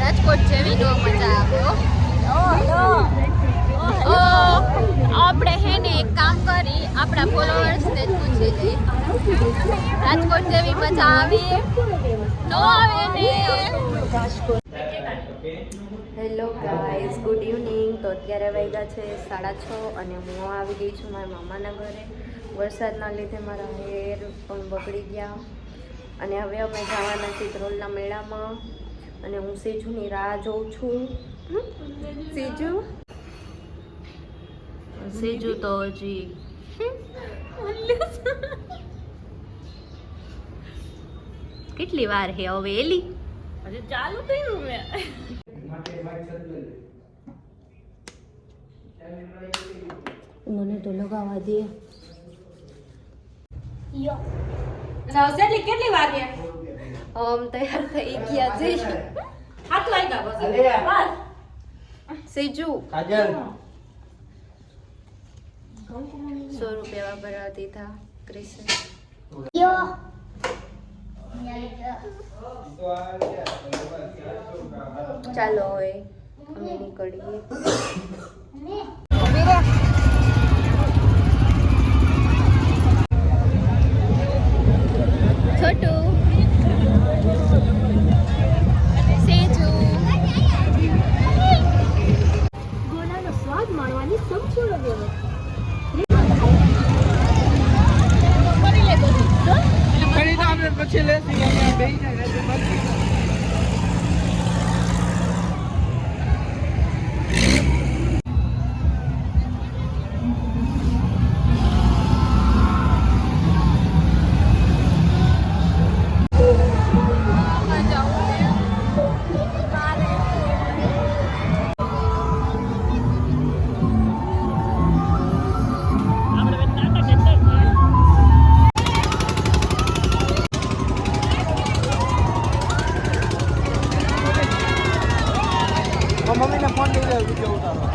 રાજકોટ જેવી નો મજા આવ્યો આપણે હે એક કામ કરી, આપણા ફોલોઅર્સને જ પૂછી લઈએ રાજકોટ જેવી મજા આવી? હેલો ગાઈઝ ગુડ ઇવનિંગ તો અત્યારે વાગ્યા છે સાડા છ અને હું આવી ગઈ છું મારા મામાના ઘરે. વરસાદના લીધે મારા હેર પણ બગડી ગયા. અને હવે અમે જવાના છીએ ધ્રોલના મેળામાં. અને હું સેજુની રાહ જોઉં છું? સેજુ? સેજુ તો હજી કેટલી વાર હે હવે એલી? હજી ચાલુ કર્યું મેં. મને તો લગાવવા દે. નવસેલી કેટલી વાગે? ઓમ તૈયાર થઈ ગયા છે. હાથ વાગ્યા પછી બસ. સેજુ. કાજલ. સો રૂપિયા વાપરવાતી દીધા ક્રિશન ચાલો હવે અમે નીકળીએ. મમ્મીને ફોન લઈ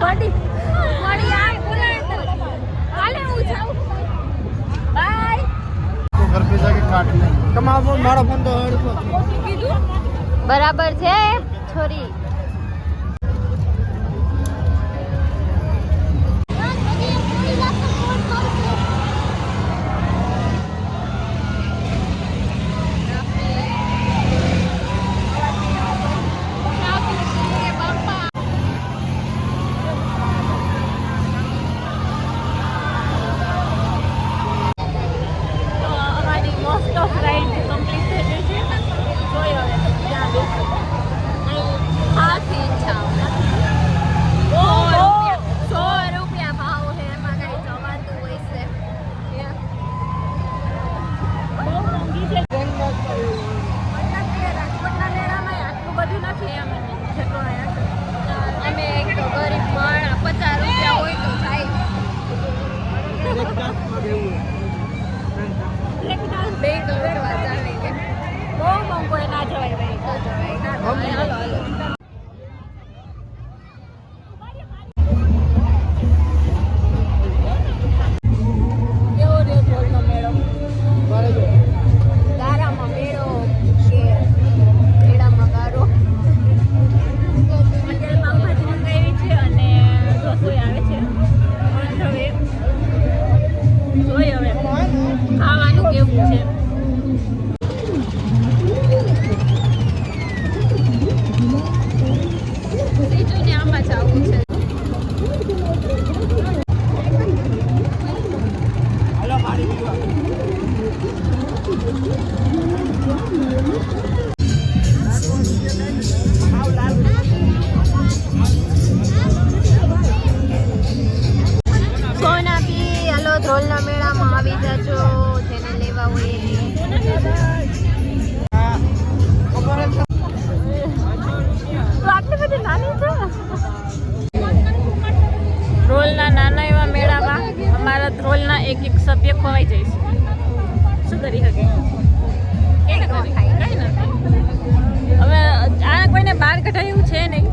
બડી બડી આ બોલાય કાલે હું જાઉં. બાય. તો ઘર પે જાકે કાટ લે તમારો મારો ફોન તો હડકો બરાબર છે છોરી તો અમારી મોસ્ટ ઓફ રાઇડ કમ્પ્લીટ થઈ ગઈ છે જોઈએ હવે ક્યાં બેસું અહીં હાથી ઈચ્છા સો રૂપિયા સો રૂપિયા ભાવ છે એમાં કઈ જવાતું હોય છે બહુ મોંઘી છે રાજકોટના મેળામાં આટલું બધું નથી એમ જેટલું અહીંયા છે. અમે એક તો ગરીબ માણસ પચાસ રૂપિયા હોય તો જાય બે બહુ એ ના જવાય ભાઈ. ના જવાય. હાલો હાલો. છે. બીજું ને આમાં જવું છે ખોવાઈ જઈશ. શું કરી શકે કઈ નથી હવે આ કોઈને બહાર કઢાય એવું છે નહીં.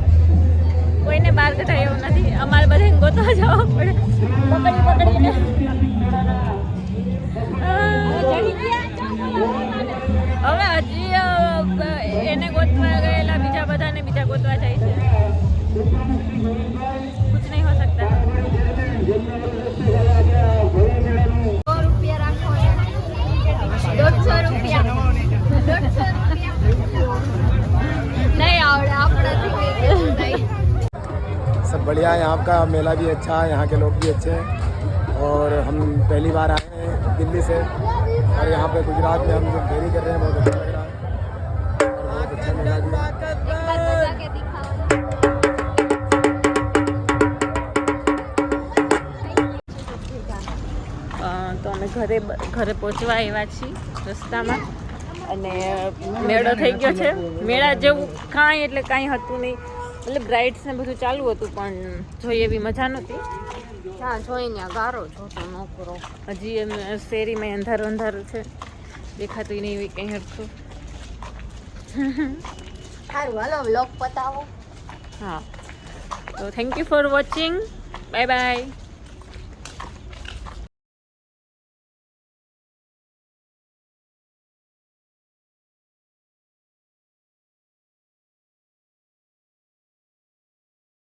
કોઈને બહાર કઢાય એવું નથી. અમારે બધાને ગોતવા જવા પડે. પકડી પકડીને હવે હજી એને ગોતવા ગયેલા બીજા બધાને બીજા ગોતવા જાય છે. बढ़िया है यहाँ का मेला भी अच्छा है यहाँ के लोग भी अच्छे हैं और हम पहली बार आए हैं दिल्ली से और यहाँ पे गुजरात में हम जो फेरी कर रहे हैं बहुत अच्छा लग रहा है और बहुत अच्छा मेला भी है એક બાર બજા કે દિખાવો અ, તો અમે ઘરે બ- ઘરે પહોંચવા આવ્યા છીએ રસ્તામાં અને મેળો થઈ ગયો છે મેળા જેવું કાંઈ એટલે કાંઈ હતું નહીં એટલે બ્રાઇડ્સ ને બધું ચાલુ હતું પણ જોઈએ એવી મજા નહોતી. ત્યાં જોઈને ગારો જોતો ન કરો હજી એમ શેરીમાં અંધારું અંધારું છે. દેખાતું નહીં એવી કંઈ હરખું. સારું હાલો વ્લોગ પતાવો. હા. તો thank you for watching bye bye